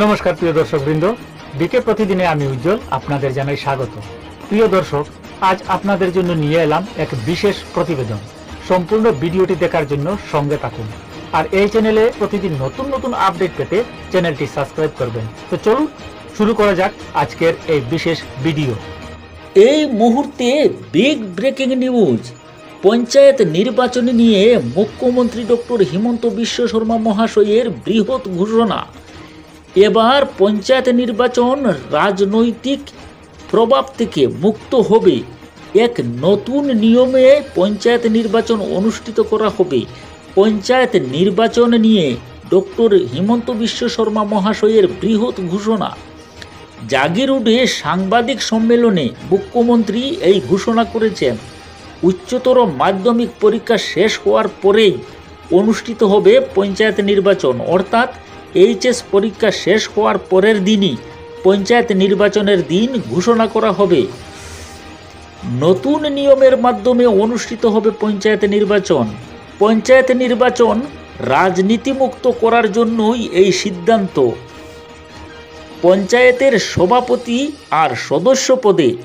নমস্কার, প্রিয় দর্শক বৃন্দ বিকে প্রতিদিনে আমি উজ্জ্বল আপনাদের জানাই স্বাগত। প্রিয় দর্শক, আজ আপনাদের জন্য নিয়ে এলাম এক বিশেষ প্রতিবেদন। সম্পূর্ণ ভিডিওটি দেখার জন্য সঙ্গে থাকুন। আর এই চ্যানেলে প্রতিদিন নতুন নতুন আপডেট পেতে চ্যানেলটি সাবস্ক্রাইব করবেন। তো চলুন, শুরু করা যাক আজকের এই বিশেষ ভিডিও। এই মুহূর্তে বিগ ব্রেকিং নিউজ পঞ্চায়েত নির্বাচন নিয়ে মুখ্যমন্ত্রী ডক্টর হিমন্ত বিশ্ব শর্মা মহাশয়ের বৃহৎ ঘোষণা। এবার পঞ্চায়েত নির্বাচন রাজনৈতিক প্রভাব থেকে মুক্ত হবে। এক নতুন নিয়মে পঞ্চায়েত নির্বাচন অনুষ্ঠিত করা হবে। পঞ্চায়েত নির্বাচন নিয়ে ডক্টর হিমন্ত বিশ্ব শর্মা মহাশয়ের বৃহৎ ঘোষণা। জাগিরুডে সাংবাদিক সম্মেলনে মুখ্যমন্ত্রী এই ঘোষণা করেছেন, উচ্চতর মাধ্যমিক পরীক্ষা শেষ হওয়ার পরেই অনুষ্ঠিত হবে পঞ্চায়েত নির্বাচন। অর্থাৎ এইচএস পরীক্ষা শেষ হওয়ার পরের দিনই পঞ্চায়েত নির্বাচনের দিন ঘোষণা করা হবে। নতুন নিয়মের মাধ্যমে অনুষ্ঠিত হবে পঞ্চায়েত নির্বাচন। পঞ্চায়েত নির্বাচন রাজনীতিমুক্ত করার জন্যই এই সিদ্ধান্ত। পঞ্চায়েতের সভাপতি আর সদস্য পদে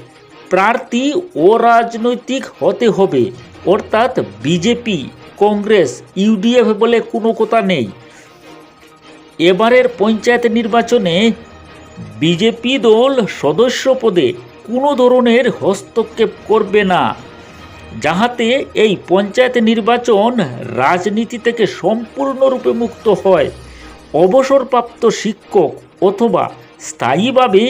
প্রার্থী অরাজনৈতিক হতে হবে। অর্থাৎ বিজেপি, কংগ্রেস, ইউডিএফ বলে কোনো কথা নেই। এবারের পঞ্চায়েত নির্বাচনে বিজেপি দল সদস্য পদে কোনো ধরনের হস্তক্ষেপ করবে না, যাহাতে এই পঞ্চায়েত নির্বাচন রাজনীতি থেকে সম্পূর্ণরূপে মুক্ত হয়। অবসরপ্রাপ্ত শিক্ষক অথবা স্থায়ীভাবে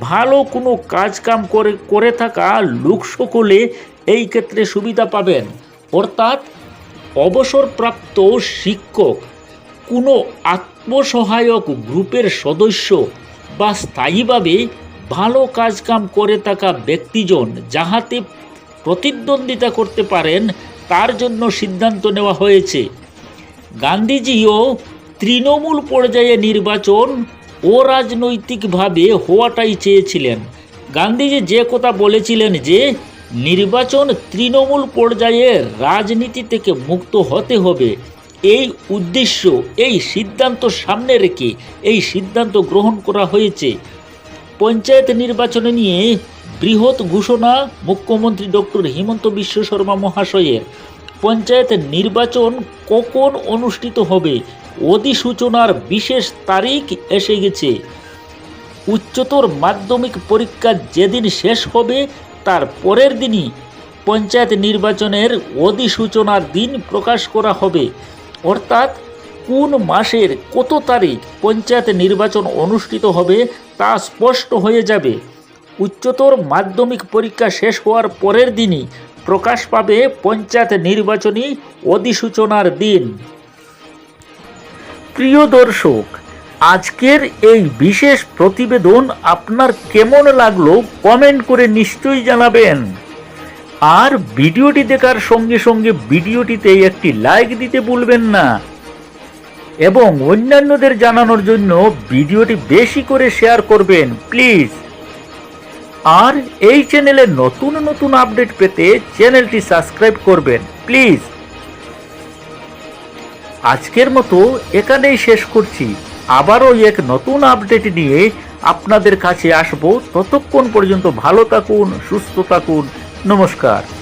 ভালো কোনো কাজকাম করে করে থাকা লোক সকলে এই ক্ষেত্রে সুবিধা পাবেন। অর্থাৎ অবসরপ্রাপ্ত শিক্ষক কোনো আত্মসহায়ক গ্রুপের সদস্য বা স্থায়ীভাবে ভালো কাজকাম করে থাকা ব্যক্তিজন যাহাতে প্রতিদ্বন্দ্বিতা করতে পারেন, তার জন্য সিদ্ধান্ত নেওয়া হয়েছে। গান্ধীজিও তৃণমূল পর্যায়ে নির্বাচন অরাজনৈতিকভাবে হওয়াটাই চেয়েছিলেন। গান্ধীজি যে কথা বলেছিলেন যে, নির্বাচন তৃণমূল পর্যায়ে রাজনীতি থেকে মুক্ত হতে হবে। এই উদ্দেশ্য, এই সিদ্ধান্ত সামনে রেখে এই সিদ্ধান্ত গ্রহণ করা হয়েছে। পঞ্চায়েত নির্বাচন নিয়ে বৃহৎ ঘোষণা মুখ্যমন্ত্রী ডক্টর হিমন্ত বিশ্ব শর্মা মহাশয়ের। পঞ্চায়েত নির্বাচন কখন অনুষ্ঠিত হবে? অধিসূচনার বিশেষ তারিখ এসে গেছে। উচ্চতর মাধ্যমিক পরীক্ষা যেদিন শেষ হবে, তার পরের দিনই পঞ্চায়েত নির্বাচনের অধিসূচনার দিন প্রকাশ করা হবে। অর্থাৎ কোন মাসের কত তারিখ পঞ্চায়েত নির্বাচন অনুষ্ঠিত হবে তা স্পষ্ট হয়ে যাবে। উচ্চতর মাধ্যমিক পরীক্ষা শেষ হওয়ার পরের দিনই প্রকাশ পাবে পঞ্চায়েত নির্বাচনী অধিসূচনার দিন। প্রিয় দর্শক, আজকের এই বিশেষ প্রতিবেদন আপনার কেমন লাগল কমেন্ট করে নিশ্চয়ই জানাবেন। আর ভিডিওটি দেখার সঙ্গে সঙ্গে ভিডিওটিতে একটি লাইক দিতে ভুলবেন না। এবং অন্যান্যদের জানানোর জন্য ভিডিওটি বেশি করে শেয়ার করবেন প্লিজ আর এই চ্যানেলে নতুন নতুন আপডেট পেতে চ্যানেলটি সাবস্ক্রাইব করবেন প্লিজ আজকের মতো এখানেই শেষ করছি। আবারও এক নতুন আপডেট নিয়ে আপনাদের কাছে আসব। ততক্ষণ পর্যন্ত ভালো থাকুন, সুস্থ থাকুন। নমস্কার